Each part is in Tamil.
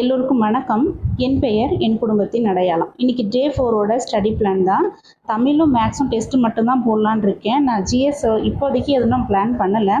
எல்லோருக்கும் வணக்கம். என் பெயர் என் குடும்பத்தின் அடையாளம். இன்றைக்கி டே ஃபோரோட ஸ்டடி பிளான் தான். தமிழும் மேக்ஸும் டெஸ்ட்டு மட்டும்தான் போடலான்னு இருக்கேன். நான் ஜிஎஸ் இப்போதைக்கு எதுவும் பிளான் பண்ணலை.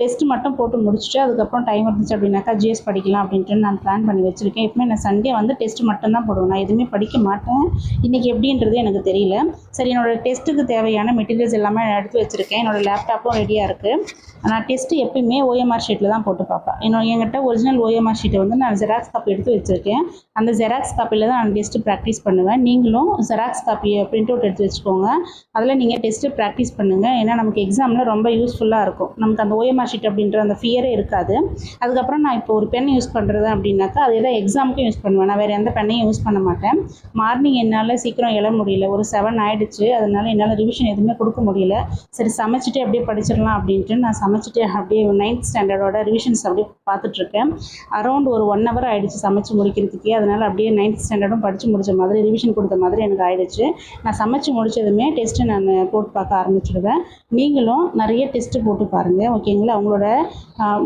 டெஸ்ட் மட்டும் போட்டு முடிச்சுட்டு அதுக்கப்புறம் டைம் இருந்துச்சு அப்படின்னாக்கா ஜிஎஸ் படிக்கலாம் அப்படின்ட்டு நான் பிளான் பண்ணி வச்சுருக்கேன். எப்பவுமே நான் சண்டே வந்து டெஸ்ட் மட்டும் தான் போடுவேன். நான் எதுவுமே படிக்க மாட்டேன். இன்றைக்கி எப்படின்றது எனக்கு தெரியல. சரி என்னோட டெஸ்ட்டுக்கு தேவையான மெட்டீரியல்ஸ் எல்லாமே நான் எடுத்து வச்சுருக்கேன். என்னோட லேப்டாப்பும் ரெடியாக இருக்குது நான் டெஸ்ட்டு எப்பயுமே ஓஎம்ஆர் ஷீட்டில் தான் போட்டு பார்ப்பேன். என்னோட என்கிட்ட ஒரிஜினல் ஓஎம்ஆர் ஷீட்டை வந்து நான் ஜெராக்ஸ் காப்பி எடுத்து வச்சுருக்கேன். அந்த ஜெராக்ஸ் காப்பியில் தான் நான் டெஸ்ட்டு ப்ராக்டிஸ் பண்ணுவேன். நீங்களும் ஜெராக்ஸ் காப்பியை பிரிண்ட் அவுட் எடுத்து வச்சுக்கோங்க. அதில் நீங்கள் டெஸ்ட்டு ப்ராக்டிஸ் பண்ணுங்கள் ஏன்னா நமக்கு எக்ஸாமில் ரொம்ப யூஸ்ஃபுல்லாக இருக்கும். நமக்கு அந்த ஓஎம்ஆர் ஷீட் அப்படின்ற அந்த ஃபியரே இருக்காது. அதுக்கப்புறம் நான் இப்போ ஒரு பென் யூஸ் பண்ணுறது அப்படின்னாக்கா அதே தான் எக்ஸாமுக்கும் யூஸ் பண்ணுவேன். நான் வேறு எந்த பெண்ணையும் யூஸ் பண்ண மாட்டேன். மார்னிங் என்னால் சீக்கிரம் எழ முடியல. ஒரு செவன் ஆயிடுச்சு. அதனால என்னால் ரிவிஷன் எதுவுமே கொடுக்க முடியல. சரி சமைச்சிட்டு அப்படியே படிச்சிடலாம் அப்படின்ட்டு நான் சமைச்சிட்டு அப்படியே நைன்த் ஸ்டாண்டர்டோட ரிவிஷன்ஸ் அப்படியே பார்த்துட்ருக்கேன் அரௌண்ட் ஒரு ஒன் ஹவர் ஆகிடுச்சு சமைச்சு முடிக்கிறதுக்கே. அதனால் அப்படியே நைன்த் ஸ்டாண்டர்டும் படித்து முடிச்ச மாதிரி ரிவிஷன் கொடுத்த மாதிரி எனக்கு ஆயிடுச்சு. நான் சமைச்சு முடிச்சதுமே டெஸ்ட்டு நான் போட்டு பார்க்க ஆரம்பிச்சிடுவேன். நீங்களும் நிறைய டெஸ்ட்டு போட்டு பாருங்கள் ஓகேங்களா? அவங்களோட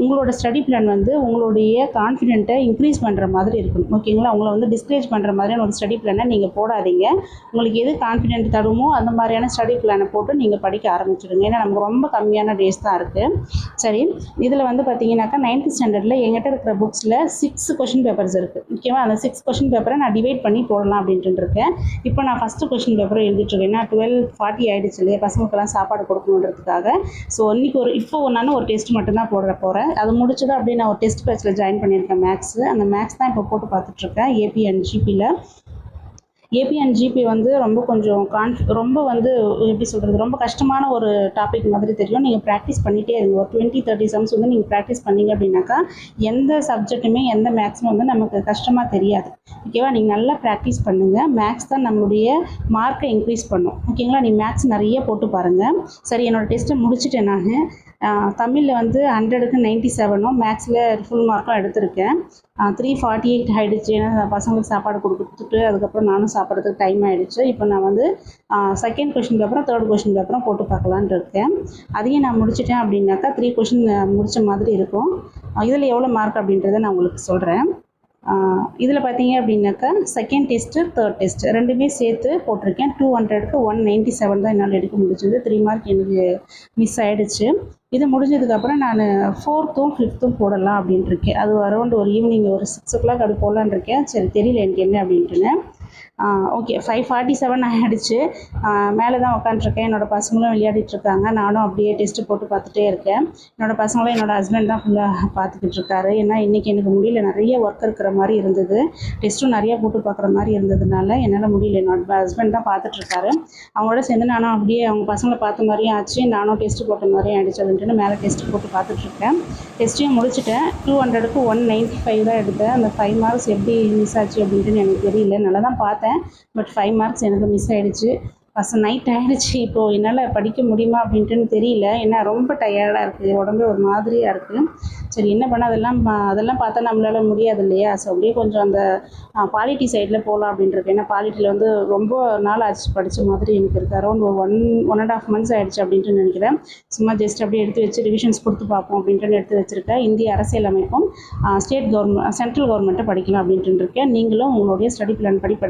உங்களோட ஸ்டடி பிளான் வந்து உங்களுடைய கான்ஃபிடென்ட்டை இன்க்ரீஸ் பண்ணுற மாதிரி இருக்கணும். ஓகேங்களா உங்களை வந்து டிஸ்கரேஜ் பண்ணுற மாதிரியான ஒரு ஸ்டடி பிளானை நீங்கள் போடாதீங்க. உங்களுக்கு எது கான்ஃபிடென்ட் தருமோ அந்த மாதிரியான ஸ்டடி பிளானை போட்டு நீங்கள் படிக்க ஆரம்பிச்சிடுங்க. ஏன்னா நமக்கு ரொம்ப கம்மியான டேஸ் தான் இருக்குது சரி இதில் வந்து பார்த்தீங்கன்னாக்கா நைன்த் ஸ்டாண்டர்டில் எங்கிட்ட இருக்கிற புக்ஸில் சிக்ஸ் கொஷின் பேப்பர்ஸ் இருக்குது முக்கியமாக அந்த சிக்ஸ் கொஷின் பேப்பரை நான் டிவைட் பண்ணி போடலாம் அப்படின்ட்டு இருக்கேன். இப்போ நான் ஃபஸ்ட்டு கொஷின் பேப்பரை எழுதிட்டுருக்கேன் ஏன்னா டுவெல் ஃபார்ட்டி ஆகிடுச்சு இல்லையா? பசங்களுக்கெல்லாம் சாப்பாடு கொடுக்கணுன்றதுக்காக. ஸோ இன்றைக்கி ஒரு இப்போ நான் ஒரு டெஸ்ட் மட்டும்தான் போடுறேன். போகிறேன் அது முடிச்சதும் அப்படியே நான் ஒரு டெஸ்ட் பேட்சில் ஜாயின் பண்ணியிருக்கேன் மேக்ஸு அந்த மேக்ஸ் தான் இப்போ போட்டு பார்த்துட்ருக்கேன். ஏபி அண்ட் ஜிபியில் ஏபி அண்ட் ஜிபி வந்து ரொம்ப கொஞ்சம் கான்ஃப் ரொம்ப வந்து எப்படி சொல்கிறது ரொம்ப கஷ்டமான ஒரு டாபிக் மாதிரி தெரியும். நீங்கள் ப்ராக்டிஸ் பண்ணிகிட்டே இருங்க. ஒரு டுவெண்ட்டி தேர்ட்டி சம்ஸ் வந்து நீங்கள் ப்ராக்டிஸ் பண்ணீங்க அப்படின்னாக்கா எந்த சப்ஜெக்ட்டுமே எந்த மேக்ஸும் வந்து நமக்கு கஷ்டமாக தெரியாது. ஓகேவா நீங்கள் நல்லா ப்ராக்டிஸ் பண்ணுங்கள் மேக்ஸ் தான் நம்மளுடைய மார்க்கை இன்க்ரீஸ் பண்ணும். ஓகேங்களா நீ மேக்ஸ் நிறைய போட்டு பாருங்கள் சரி என்னோடய டெஸ்ட்டை முடிச்சுட்டேன் நான். தமிழில் வந்து ஹண்ட்ரடுக்கு நைன்ட்டி செவனும் மேக்ஸில் ஃபுல் மார்க்கும் எடுத்திருக்கேன். த்ரீ ஃபார்ட்டி எயிட் ஆகிடுச்சு ஏன்னா பசங்களுக்கு சாப்பாடு கொடுத்துட்டு அதுக்கப்புறம் நானும் சாப்பிட்றதுக்கு டைம் ஆகிடுச்சு இப்போ நான் வந்து செகண்ட் கொஷின் பேப்பரும் தேர்ட் கொஷின் பேப்பரும் போட்டு பார்க்கலான்ட்டு இருக்கேன். அதையும் நான் முடிச்சிட்டேன் அப்படின்னாக்கா த்ரீ கொஷின் முடித்த மாதிரி இருக்கும். இதில் எவ்வளோ மார்க் அப்படின்றத நான் உங்களுக்கு சொல்கிறேன் இதில் பார்த்தீங்க அப்படின்னாக்கா செகண்ட் டெஸ்ட்டு தேர்ட் டெஸ்ட் ரெண்டுமே சேர்த்து போட்டிருக்கேன். டூ ஹண்ட்ரடுக்கு ஒன் நைன்ட்டி செவன் தான் என்னால் எடுக்க முடிஞ்சது. த்ரீ மார்க் எனக்கு மிஸ் ஆகிடுச்சு இது முடிஞ்சதுக்கப்புறம் நான் ஃபோர்த்தும் ஃபிஃப்த்தும் போடலாம் அப்படின்ட்டு இருக்கேன். அது அரௌண்ட் ஒரு ஈவினிங் ஒரு சிக்ஸ் ஓ கிளாக் அப்படி போடலான் இருக்கேன். சரி தெரியல எனக்கு என்ன அப்படின்ட்டுன்னு. ஓகே ஃபைவ் ஃபார்ட்டி செவன் ஆகிடுச்சு மேலே தான் உட்காந்துருக்கேன் என்னோடய பசங்களும் விளையாடிட்டு இருக்காங்க நானும் அப்படியே டெஸ்ட்டு போட்டு பார்த்துட்டே இருக்கேன். என்னோடய பசங்களும் என்னோடய ஹஸ்பண்ட் தான் ஃபுல்லாக பார்த்துக்கிட்டு இருக்காரு. ஏன்னா இன்றைக்கி எனக்கு முடியல. நிறைய ஒர்க் இருக்கிற மாதிரி இருந்தது. டெஸ்ட்டும் நிறையா போட்டு பார்க்குற மாதிரி இருந்ததுனால என்னால் முடியல. என்னோட ஹஸ்பண்ட் தான் பார்த்துட்ருக்காரு அவங்களோட சேர்ந்து நானும் அப்படியே அவங்க பசங்களை பார்த்த மாதிரியும் ஆச்சு. நானும் டெஸ்ட்டு போட்ட மாதிரியும் ஆயிடுச்சு. அப்படின்ட்டு மேலே டெஸ்ட்டு போட்டு பார்த்துட்ருக்கேன் டெஸ்ட்டையும் முடிச்சுட்டேன். டூ ஹண்ட்ரடுக்கு ஒன் நைன்ட்டி ஃபைவ் தான் எடுத்தேன். அந்த ஃபைவ் மார்க்ஸ் எப்படி மிஸ் ஆச்சு அப்படின்ட்டு எனக்கு தெரியல. நல்லா தான் பார்த்தேன். பட் ஃபைவ் மார்க்ஸ் எனக்கு மிஸ் ஆகிடுச்சு ஃபஸ்ட் நைட் ஆகிடுச்சு இப்போது என்னால் படிக்க முடியுமா அப்படின்ட்டுன்னு தெரியல. ஏன்னா ரொம்ப டயர்டாக இருக்குது உடம்பே ஒரு மாதிரியாக இருக்குது சரி என்ன பண்ண? அதெல்லாம் பா- அதெல்லாம் பார்த்தா நம்மளால முடியாது இல்லையா? ஸோ அப்படியே கொஞ்சம் அந்த பாலிட்டி சைடில் போகலாம் அப்படின்ட்டு ஏன்னா பாலிட்டியில் வந்து ரொம்ப நாள் ஆச்சு படித்த மாதிரி எனக்கு இருக்குது அரௌண்ட் ஒரு one one and half months ஆகிடுச்சு அப்படின்ட்டு நினைக்கிறேன். சும்மா ஜஸ்ட் அப்படியே எடுத்து வச்சு ரிவிஷன்ஸ் கொடுத்து பார்ப்போம் அப்படின்ட்டு எடுத்து வச்சுருக்கேன். இந்திய அரசியல் அமைப்பும் ஸ்டேட் கவர்மெண்ட் சென்ட்ரல் கவர்மெண்ட்டை படிக்கலாம் அப்படின்ட்டு இருக்கேன். நீங்களும் உங்களுடைய ஸ்டடி பிளான் படி படி